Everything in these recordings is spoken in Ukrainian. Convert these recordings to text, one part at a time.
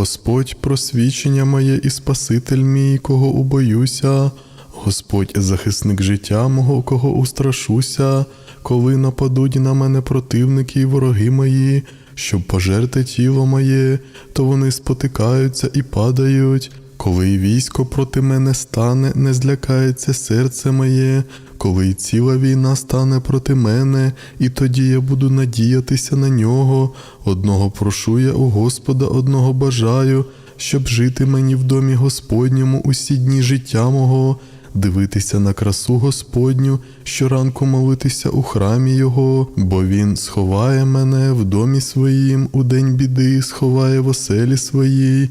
Господь просвічення моє і Спаситель мій, кого убоюся, Господь захисник життя мого, кого устрашуся, коли нападуть на мене противники і вороги мої, щоб пожерти тіло моє, то вони спотикаються і падають. Коли військо проти мене стане, не злякається серце моє, коли ціла війна стане проти мене, і тоді я буду надіятися на нього. Одного прошу я у Господа, одного бажаю, щоб жити мені в домі Господньому усі дні життя мого, дивитися на красу Господню, щоранку молитися у храмі Його, бо Він сховає мене в домі своїм, у день біди, сховає в оселі своїй.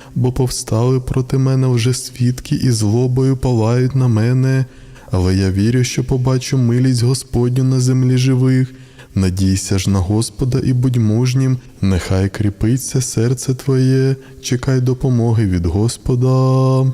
бо повстали проти мене вже свідки і злобою палають на мене. Але я вірю, що побачу милість Господню на землі живих. Надійся ж на Господа і будь мужнім, нехай кріпиться серце Твоє, чекай допомоги від Господа.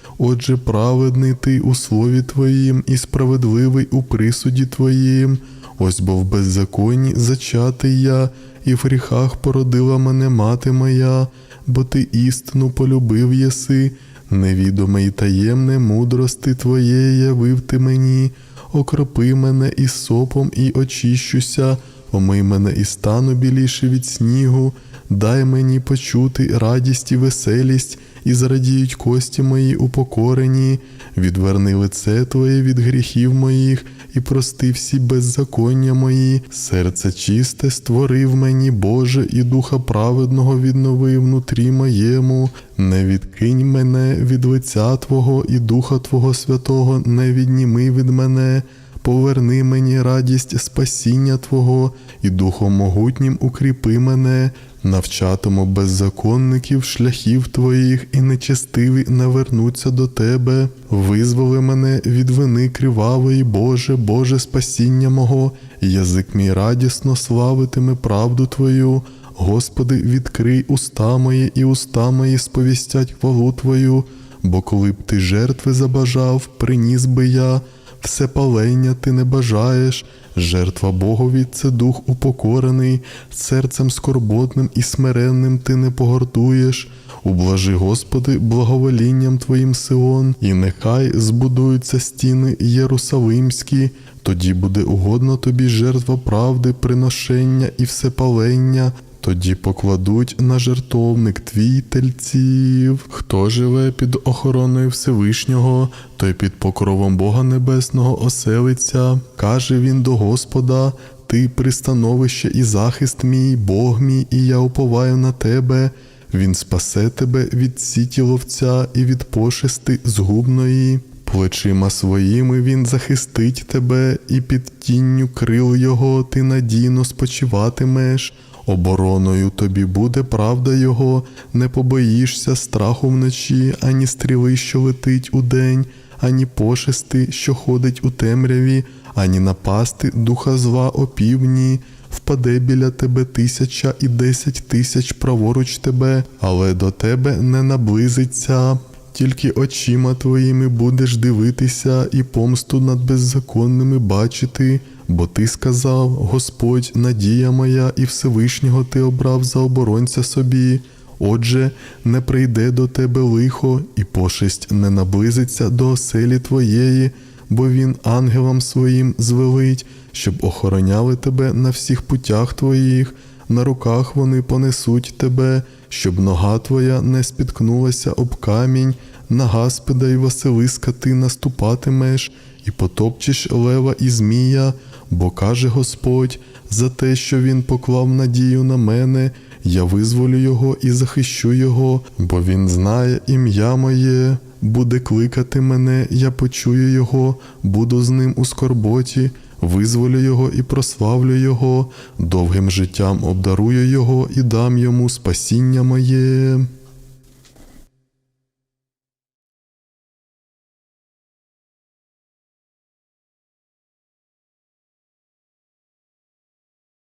Отже, праведний ти у слові Твоїм і справедливий у присуді Твоїм. Ось бо в беззаконні зачатий я, і в гріхах породила мене мати моя, бо ти істину полюбив єси, невідоме й таємне мудрости Твоєї явив ти мені, окропи мене із сопом і очищуся, омий мене і стану біліше від снігу, дай мені почути радість і веселість, і зрадіють кості мої упокорені, відверни лице Твоє від гріхів моїх, і прости всі беззаконня мої, серце чисте створив мені, Боже, і духа праведного віднови внутрі моєму, не відкинь мене від лиця Твого, і Духа Твого Святого не відніми від мене. Поверни мені радість спасіння Твого, і Духом могутнім укріпи мене, навчатиму беззаконників шляхів Твоїх, і нечестиві навернуться до Тебе. Визволи мене від вини кривавої, Боже, Боже спасіння мого, язик мій радісно славитиме правду Твою. Господи, відкрий уста мої, і уста мої сповістять хвалу Твою, бо коли б ти жертви забажав, приніс би я все палення ти не бажаєш, жертва Богові це дух упокорений, серцем скорботним і смиренним ти не погортуєш. Ублажи, Господи, благоволінням Твоїм Сион, і нехай збудуються стіни Єрусалимські, тоді буде угодно тобі жертва правди, приношення і всепалення, тоді покладуть на жертовник твій тельців. Хто живе під охороною Всевишнього, той під покровом Бога Небесного оселиться, каже він до Господа. Ти пристановище і захист мій, Бог мій, і я уповаю на тебе. Він спасе тебе від сіті ловця і від пошести згубної. Плечима своїми він захистить тебе, і під тінню крил його ти надійно спочиватимеш. Обороною тобі буде правда Його, не побоїшся страху вночі, ані стріли, що летить удень, ані пошести, що ходить у темряві, ані напасти духа зла опівдні. Впаде біля тебе тисяча і десять тисяч праворуч тебе, але до тебе не наблизиться. Тільки очима твоїми будеш дивитися і помсту над беззаконними бачити, Бо ти сказав: Господь, надія моя, і Всевишнього ти обрав за оборонця собі. Отже, не прийде до тебе лихо, і пошесть не наблизиться до оселі твоєї, бо він ангелам своїм звелить, щоб охороняли тебе на всіх путях твоїх, на руках вони понесуть тебе, щоб нога твоя не спіткнулася об камінь, на гаспида й Василиска ти наступатимеш, і потопчеш лева і змія, бо каже Господь, за те, що він поклав надію на мене, я визволю його і захищу його, бо він знає ім'я моє. Буде кликати мене, я почую його, буду з ним у скорботі, визволю його і прославлю його, довгим життям обдарую його і дам йому спасіння моє.